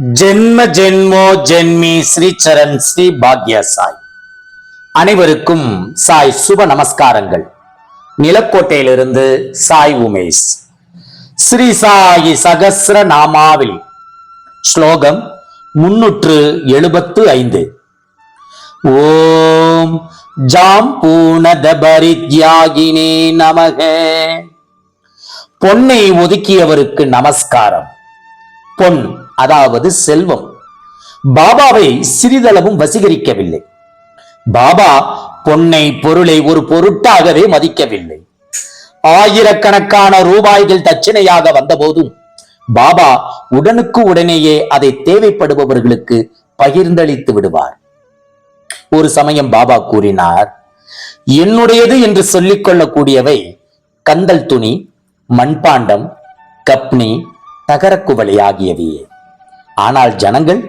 ஜென்ம ஜென்மோ ஜென்மி ஸ்ரீ சரண் ஸ்ரீ பாக்ய சாய். அனைவருக்கும் சாய் சுப நமஸ்காரங்கள். நிலக்கோட்டையிலிருந்து சாய் உமேஷ். ஸ்ரீ சாயி சகசிர நாமாவில் ஸ்லோகம் முன்னூற்று எழுபத்து ஐந்து. ஓம் ஜாம் பூனத பரித்யாகினே நமக. பொன்னை ஒதுக்கியவருக்கு நமஸ்காரம். பொன் அதாவது செல்வம். பாபாவை சிறிதளவும் வசீகரிக்கவில்லை. பாபா பொன்னை பொருளை ஒரு பொருட்டாகவே மதிக்கவில்லை. ஆயிரக்கணக்கான ரூபாய்கள் தட்சிணையாக வந்தபோதும் பாபா உடனுக்கு உடனேயே அதை தேவைப்படுபவர்களுக்கு பகிர்ந்தளித்து விடுவார். ஒரு சமயம் பாபா கூறினார் என்னுடையது என்று சொல்லிக் கொள்ளக்கூடியவை கந்தல் துணி மண்பாண்டம் கப்னி தகரக்குவளை ஆகியவையே. ஆனால் ஜனங்கள்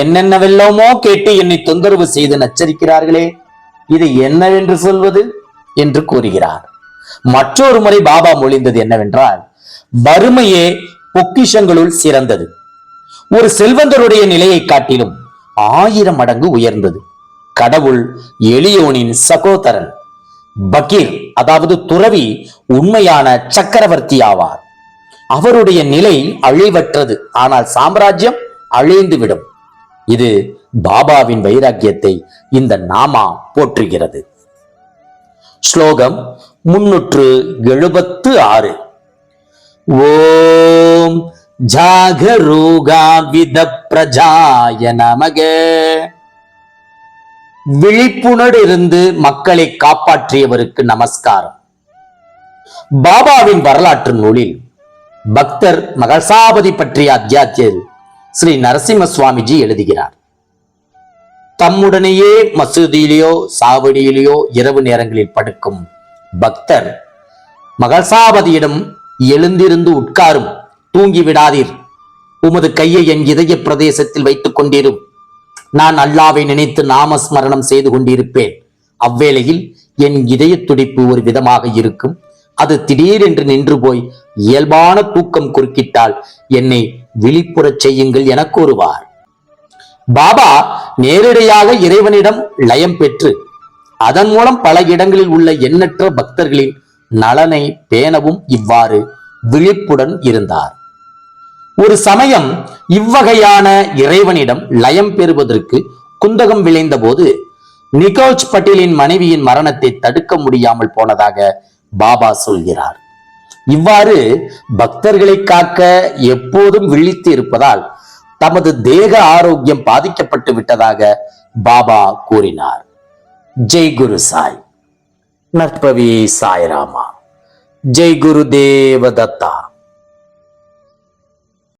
என்னென்னவெல்லாமோ கேட்டு என்னை தொந்தரவு செய்து நச்சரிக்கிறார்களே இது என்னவென்று சொல்வது என்று கூறுகிறார். மற்றொரு முறை பாபா மொழிந்தது என்னவென்றால் வறுமையே பொக்கிஷங்களுள் சிறந்தது. ஒரு செல்வந்தருடைய நிலையை காட்டிலும் ஆயிரம் மடங்கு உயர்ந்தது. கடவுள் எளியோனின் சகோதரன் பகீர் அதாவது துறவி உண்மையான சக்கரவர்த்தி ஆவார். அவருடைய நிலை அழிவற்றது. ஆனால் சாம்ராஜ்யம் அழிந்துவிடும். இது பாபாவின் வைராக்கியத்தை இந்த நாமா போற்றுகிறது. ஸ்லோகம் முன்னூற்று எழுபத்து ஆறு. ஓம் ஜாகரூகாவித பிரஜாய நமக. விழிப்புணர்விருந்து மக்களை காப்பாற்றியவருக்கு நமஸ்காரம். பாபாவின் வரலாற்று நூலில் பக்தர் மகசாபதி பற்றிய அத்தியாயத்தில் ஸ்ரீ நரசிம்ம சுவாமிஜி எழுதுகிறார். தம்முடனேயே மசூதியிலேயோ சாவடியிலேயோ இரவு நேரங்களில் படுக்கும் பக்தர் மகசாபதியிடம் எழுந்திருந்து உட்காரும் தூங்கி விடாதீர் உமது கையை என் இதய பிரதேசத்தில் வைத்துக் கொண்டிரும். நான் அல்லாவை நினைத்து நாமஸ்மரணம் செய்து கொண்டிருப்பேன். அவ்வேளையில் என் இதய துடிப்பு ஒரு விதமாக இருக்கும். அது திடீரென்று நின்று போய் இயல்பான தூக்கம் குறுக்கிட்டால் என்னை விழிப்புறச் செய்யுங்கள் என கூறுவார். பாபா நேரடியாக இறைவனிடம் லயம் பெற்று அதன் மூலம் பல இடங்களில் உள்ள எண்ணற்ற பக்தர்களின் நலனை பேணவும் இவ்வாறு விழிப்புடன் இருந்தார். ஒரு சமயம் இவ்வகையான இறைவனிடம் லயம் பெறுவதற்கு குந்தகம் விளைந்த போது நிகோஜ் பட்டேலின் மனைவியின் மரணத்தை தடுக்க முடியாமல் போனதாக பாபா சொல்கிறார். இவ்வாறு பக்தர்களை காக்க எப்போதும் விழித்து இருப்பதால் தமது தேக ஆரோக்கியம் பாதிக்கப்பட்டு விட்டதாக பாபா கூறினார். ஜெய் குரு சாய். நற்பவி சாய்ராமா. ஜெய் குரு தேவதத்தா